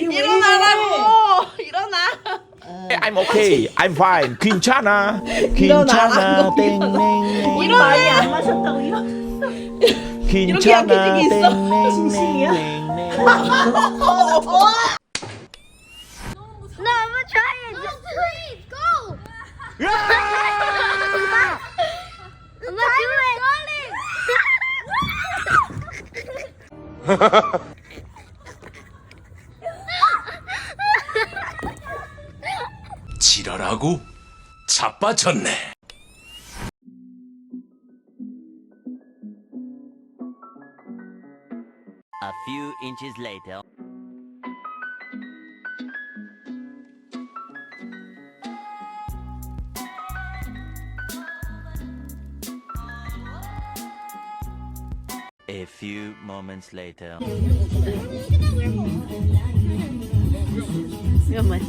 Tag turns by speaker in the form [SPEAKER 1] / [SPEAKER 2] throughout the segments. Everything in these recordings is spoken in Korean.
[SPEAKER 1] 일어나. 일어나라고. 일어나.
[SPEAKER 2] I'm okay. I'm fine. 괜찮아.
[SPEAKER 1] 일어나라고,
[SPEAKER 2] 괜찮아. 땡땡땡.
[SPEAKER 1] 일어나.
[SPEAKER 3] 많이 안 마셨다고 이런
[SPEAKER 1] 이렇게 약해진
[SPEAKER 2] 괜찮아.
[SPEAKER 1] 게 있어?
[SPEAKER 3] 진심이야?
[SPEAKER 2] 땡땡땡.
[SPEAKER 4] No, I'm gonna try it. Just please go. I'm gonna do
[SPEAKER 5] 지랄하고 자빠졌네.
[SPEAKER 6] A few inches later. A few moments later.
[SPEAKER 3] 위험해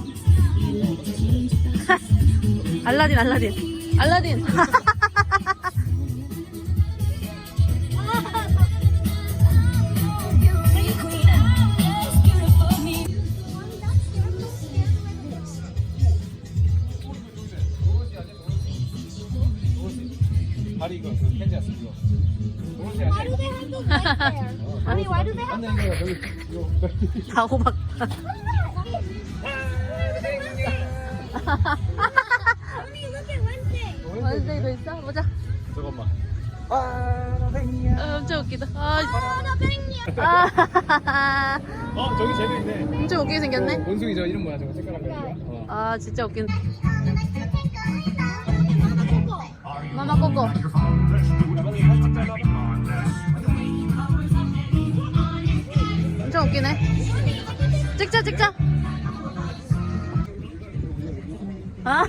[SPEAKER 3] 알라딘 알라딘 알라딘
[SPEAKER 7] 다리 이거 그 캔디아스 이거. 노란색
[SPEAKER 4] Why do they have those right there? Mommy, why do they have
[SPEAKER 7] 이거
[SPEAKER 3] 다 호박
[SPEAKER 4] Mommy, look at Wednesday.
[SPEAKER 3] 원데이도 있어? 보자
[SPEAKER 7] 잠깐만.
[SPEAKER 3] 아, 진짜 웃기다 아,
[SPEAKER 4] Oh, penguin.
[SPEAKER 3] 아,
[SPEAKER 7] 어 저기 쟤도 있네.
[SPEAKER 3] 진짜 웃기게 생겼네
[SPEAKER 7] 어, 원숭이 저 이름 뭐야 저거 색깔한 거. 어.
[SPEAKER 3] 아 진짜 웃긴 마마 꼬꼬 엄청 웃기네 찍자 찍자 아,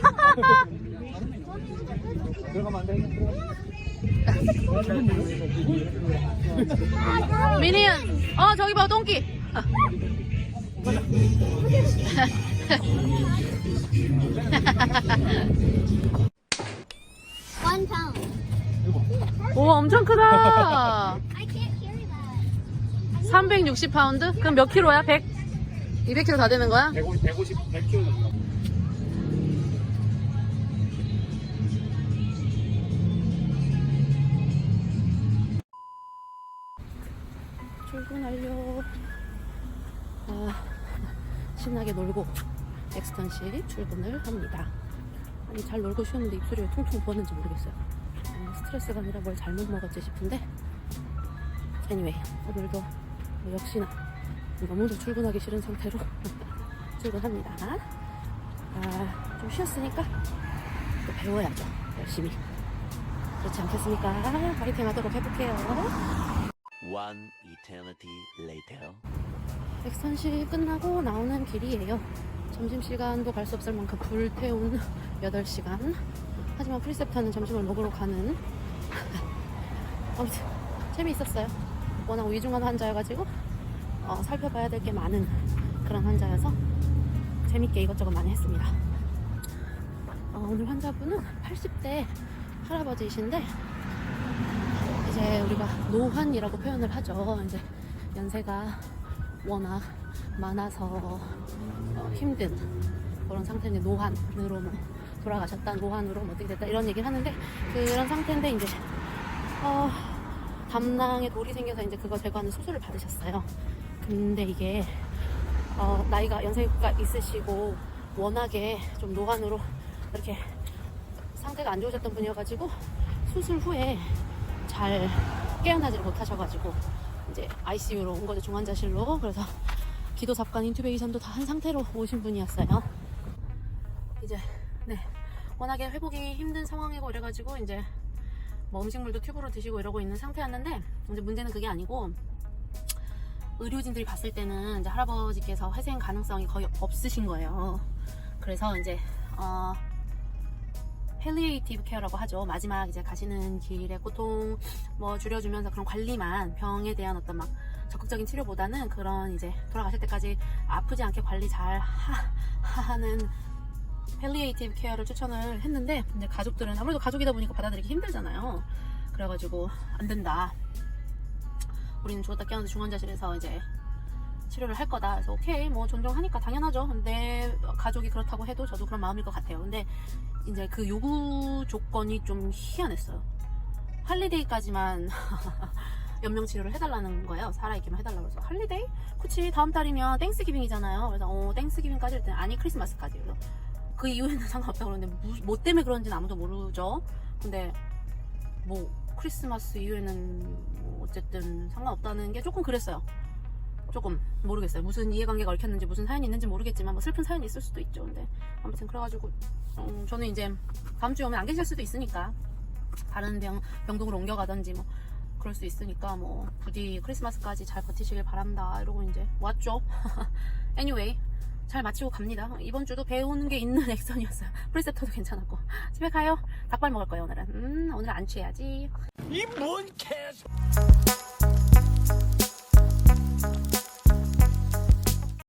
[SPEAKER 7] 들어가면 안 돼.
[SPEAKER 3] 미니언 어 저기 봐 똥기. 오 엄청 크다
[SPEAKER 4] I can't carry that.
[SPEAKER 3] 360파운드? 그럼 몇 킬로야? 100? 200킬로 다 되는 거야?
[SPEAKER 7] 150 150 100kg 정도.
[SPEAKER 3] 출근 완료. 아, 신나게 놀고 엑스턴시 출근을 합니다. 아니 잘 놀고 쉬었는데 입술이 왜 퉁퉁 부었는지 모르겠어요. 음, 스트레스가 아니라 뭘 잘못 먹었지 싶은데. anyway 오늘도 뭐 역시나 너무도 출근하기 싫은 상태로 출근합니다. 아, 좀 쉬었으니까 또 배워야죠. 열심히. 그렇지 않겠습니까? 파이팅 하도록 해볼게요.
[SPEAKER 6] One eternity later.
[SPEAKER 3] 엑스턴시 끝나고 나오는 길이에요. 점심시간도 갈 수 없을 만큼 불태운 8시간. 하지만 프리셉터는 점심을 먹으러 가는. 아무튼, 재미있었어요. 워낙 위중한 환자여가지고, 어, 살펴봐야 될 게 많은 그런 환자여서, 재밌게 이것저것 많이 했습니다. 어, 오늘 환자분은 80대 할아버지이신데, 이제 우리가 노환이라고 표현을 하죠. 이제 연세가 워낙 많아서 어, 힘든 그런 상태인데 노환으로 뭐 돌아가셨다 노환으로 뭐 어떻게 됐다 이런 얘기를 하는데 그런 상태인데 이제 어, 담낭에 돌이 생겨서 이제 그거 제거하는 수술을 받으셨어요. 근데 이게 어, 나이가 연세가 있으시고 워낙에 좀 노환으로 이렇게 상태가 안 좋으셨던 분이어가지고 수술 후에 잘 깨어나지를 못하셔가지고 이제 ICU로 온 거죠 중환자실로 그래서 기도 삽관 인투베이션도 다 한 상태로 오신 분이었어요. 이제 네 워낙에 회복이 힘든 상황이고 이래가지고 이제 뭐 음식물도 튜브로 드시고 이러고 있는 상태였는데 이제 문제는 그게 아니고 의료진들이 봤을 때는 이제 할아버지께서 회생 가능성이 거의 없으신 거예요. 그래서 이제 어 펠리에이티브 케어라고 하죠. 마지막 이제 가시는 길에 고통 뭐 줄여주면서 그런 관리만 병에 대한 어떤 막 적극적인 치료보다는 그런 이제 돌아가실 때까지 아프지 않게 관리 잘 하, 하는 펠리에이티브 케어를 추천을 했는데 근데 가족들은 아무래도 가족이다 보니까 받아들이기 힘들잖아요. 그래가지고 안 된다. 우리는 죽었다 깨어나서 중환자실에서 이제 치료를 할 거다. 그래서 오케이 뭐 존중하니까 당연하죠. 근데 가족이 그렇다고 해도 저도 그런 마음일 것 같아요. 근데 이제 그 요구 조건이 좀 희한했어요. 할리데이까지만 연명 치료를 해달라는 거예요. 살아있기만 해달라고 해서 할리데이? 그치 다음 달이면 땡스기빙이잖아요. 그래서 어 땡스기빙까지 했더니 아니 크리스마스까지. 그래서 그 이후에는 상관없다고 그러는데 무, 뭐 때문에 그런지는 아무도 모르죠. 근데 뭐 크리스마스 이후에는 뭐 어쨌든 상관없다는 게 조금 그랬어요. 조금 모르겠어요. 무슨 이해관계가 얽혔는지 무슨 사연이 있는지 모르겠지만 뭐 슬픈 사연이 있을 수도 있죠. 근데 아무튼 그래가지고 음, 저는 이제 다음 주에 오면 안 계실 수도 있으니까 다른 병 병동으로 옮겨가든지 뭐 그럴 수 있으니까 뭐 부디 크리스마스까지 잘 버티시길 바란다 이러고 이제 왔죠. anyway 잘 마치고 갑니다. 이번 주도 배우는 게 있는 액션이었어요. 프리셉터도 괜찮았고 집에 가요. 닭발 먹을 거예요 오늘은. 음 오늘 안 취해야지.
[SPEAKER 2] 이 뭔 개소